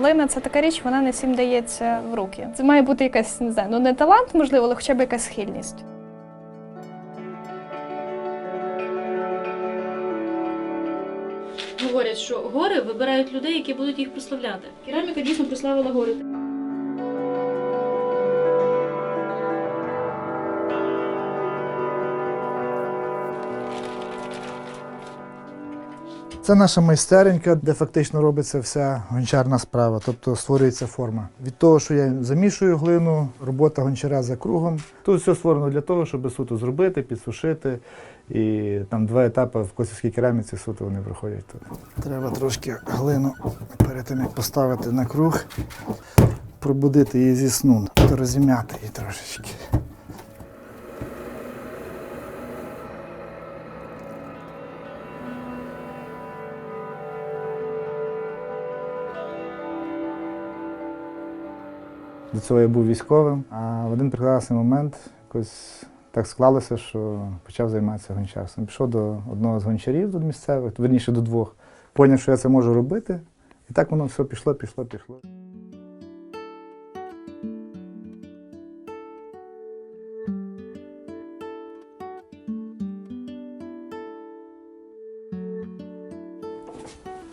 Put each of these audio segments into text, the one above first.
Глина це така річ, вона не всім дається в руки. Це має бути якась, не знаю, ну не талант, можливо, але хоча б якась схильність. Говорять, що гори вибирають людей, які будуть їх прославляти. Кераміка дійсно прославила гори. Це наша майстеренька, де фактично робиться вся гончарна справа, тобто створюється форма. Від того, що я замішую глину, робота гончара за кругом. Тут все створено для того, щоб суто зробити, підсушити. І там два етапи в косівській кераміці суто вони проходять тут. Треба трошки глину перед тим, як поставити на круг, пробудити її зі сну, розім'яти її трошечки. До цього я був військовим, а в один прекрасний момент якось так склалося, що почав займатися гончарством. Пішов до одного з гончарів тут місцевих, верніше до двох, поняв, що я це можу робити. І так воно все пішло, пішло, пішло.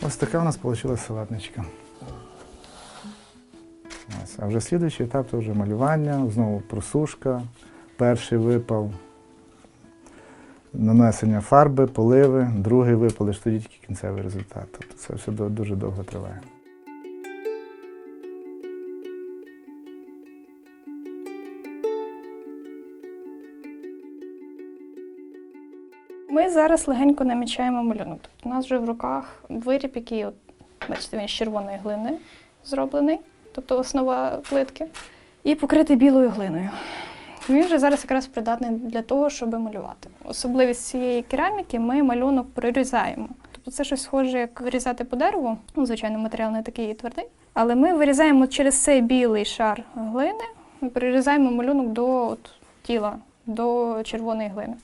Ось така у нас вийшла салатничка. А вже слідуючий етап це вже малювання, знову просушка, перший випал, нанесення фарби, поливи, другий випал, і ж тоді тільки кінцевий результат. Тобто це все дуже довго триває. Ми зараз легенько намічаємо малюнок. Тобто у нас вже в руках виріб, який, от, бачите, він з червоної глини зроблений, тобто основа плитки, і покритий білою глиною. Він вже зараз якраз придатний для того, щоб малювати. Особливість цієї кераміки ми малюнок прорізаємо. Тобто це щось схоже, як вирізати по дереву. Ну, звичайно, матеріал не такий твердий. Але ми вирізаємо через цей білий шар глини, ми прирізаємо малюнок до от, тіла, до червоної глини.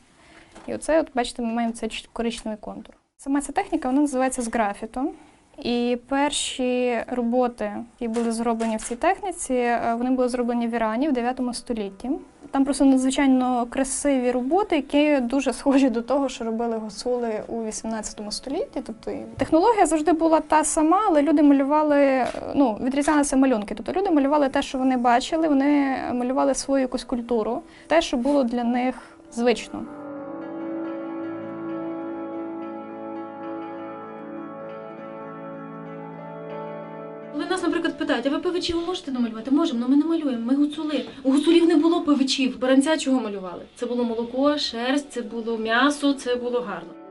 І оце, от, бачите, ми маємо цей коричневий контур. Сама ця техніка вона називається з графітом. І перші роботи, які були зроблені в цій техніці, е, вони були зроблені в Ірані в 9 столітті. Там просто надзвичайно красиві роботи, які дуже схожі до того, що робили гуцули у 18 столітті. Тобто технологія завжди була та сама, але люди малювали, е, ну, відрізнялися малюнки. Тобто люди малювали те, що вони бачили, вони малювали свою якусь культуру, те, що було для них звично. Питають, а ви певичів можете намалювати? Можемо, але ми не малюємо. Ми гуцули. У гуцулів не було певичів. Баранця чого малювали? Це було молоко, шерсть, це було м'ясо, це було гарно.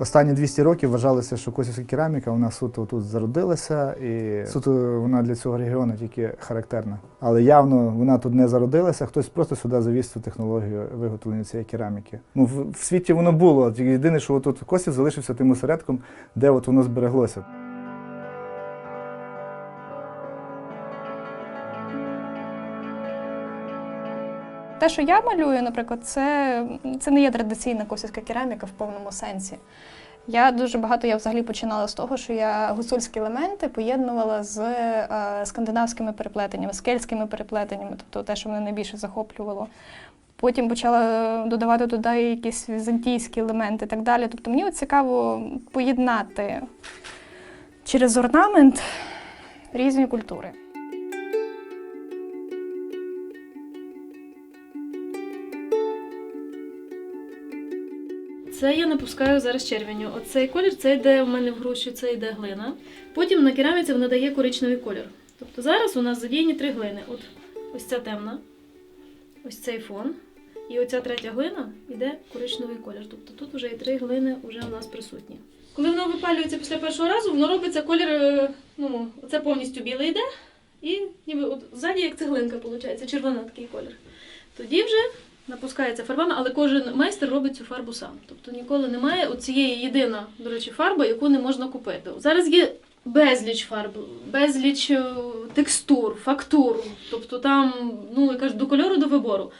Останні 200 років вважалося, що косівська кераміка вона суто тут зародилася, і суто вона для цього регіону тільки характерна. Але явно вона тут не зародилася, хтось просто сюди завіз цю технологію виготовлення цієї кераміки. Ну, в, в світі воно було. Єдине, що тут Косів залишився тим осередком, де от воно збереглося. Те, що я малюю, наприклад, це, це не є традиційна косівська кераміка в повному сенсі. Я дуже багато я взагалі починала з того, що я гуцульські елементи поєднувала з е, скандинавськими переплетеннями, з кельтськими переплетеннями, тобто те, що мене найбільше захоплювало. Потім почала додавати туди якісь візантійські елементи і так далі. Тобто мені цікаво поєднати через орнамент різні культури. Це я напускаю зараз червеню. Оцей колір це йде у мене в груші, це йде глина. Потім на кераміці вона дає коричневий колір. Тобто зараз у нас задіяні три глини. От ось ця темна, ось цей фон. І оця третя глина йде коричневий колір. Тобто тут вже і три глини вже у нас присутні. Коли воно випалюється після першого разу, воно робиться колір, е, ну, це повністю білий йде, і ніби от ззаді як цеглинка, виходить, червоний такий колір. Тоді вже напускається фарбами, але кожен майстер робить цю фарбу сам. Тобто ніколи немає оцієї єдина, до речі, фарба, яку не можна купити. Зараз є безліч фарб, безліч е, текстур, фактур. Тобто там, ну я кажу, до кольору до вибору.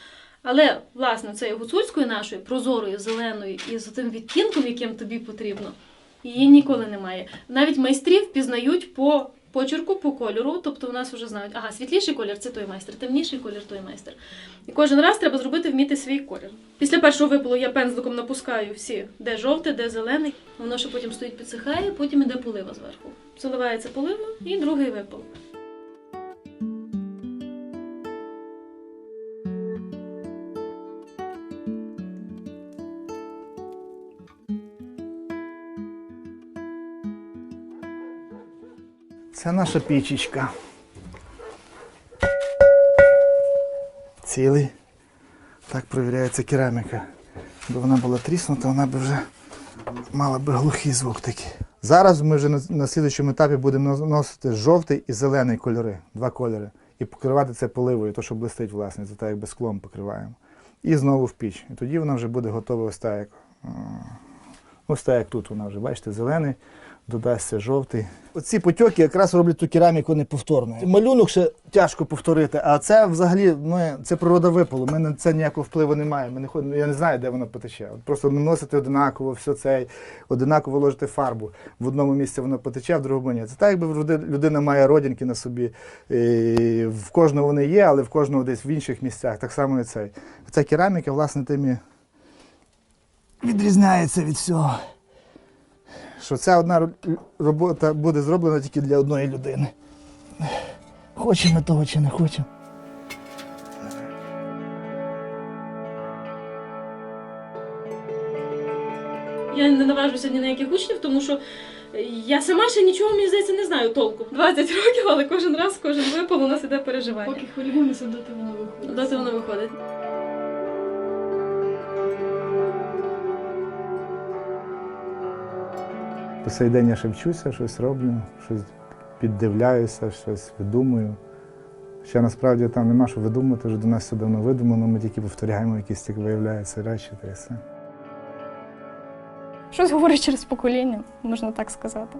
Але, власне, цієї гуцульської нашої, прозорої, зеленої і з тим відтінком, яким тобі потрібно, Її ніколи немає. Навіть майстрів впізнають по почерку, по кольору, тобто в нас вже знають, ага, світліший колір це той майстер, темніший колір той майстер. І кожен раз треба зробити вміти свій колір. Після першого випалу я пензликом напускаю всі, де жовте, де зелений. Воно ще потім стоїть, підсихає, потім іде полива зверху. Заливається полива і другий випал. Це наша пічечка. Цілий. Так провіряється кераміка. Якби вона була тріснута, вона б вже мала би глухий звук такий. Зараз ми вже на, слідчому етапі будемо носити жовтий і зелений кольори, два кольори. І покривати це поливою, то що блистить, власне, це так якби склом покриваємо. І знову в піч. І тоді вона вже буде готова ось так, як, ось так, як тут вона вже, бачите, зелений, додасться жовтий. Оці потьоки якраз роблять ту кераміку неповторною. Малюнок ще тяжко повторити, а це взагалі ну, це природа випалу. Ми на це ніякого впливу не маємо. Ми не ходимо, я не знаю, де воно потече. От Просто наносити одинаково, все це, одинаково ложити фарбу. В одному місці воно потече, в другому ні. Це так, якби людина має родинки на собі. І в кожного вони є, але в кожного десь в інших місцях. Так само і цей. Ця кераміка, власне, тим і відрізняється від всього що ця одна робота буде зроблена тільки для одної людини. Хочемо ми того чи не хочемо. Я не наважуся ні на яких учнів, тому що я сама ще нічого, мені здається, не знаю толку. 20 років, але кожен раз, кожен випал у нас іде переживання. Поки хвилюємося, доти воно виходить. Доти воно виходить. По сей день я ще вчуся, щось роблю, щось піддивляюся, щось видумую. Ще насправді там нема що видумати, вже до нас все давно видумано, ми тільки повторяємо якісь так виявляються речі та і все. Щось говорить через покоління, можна так сказати.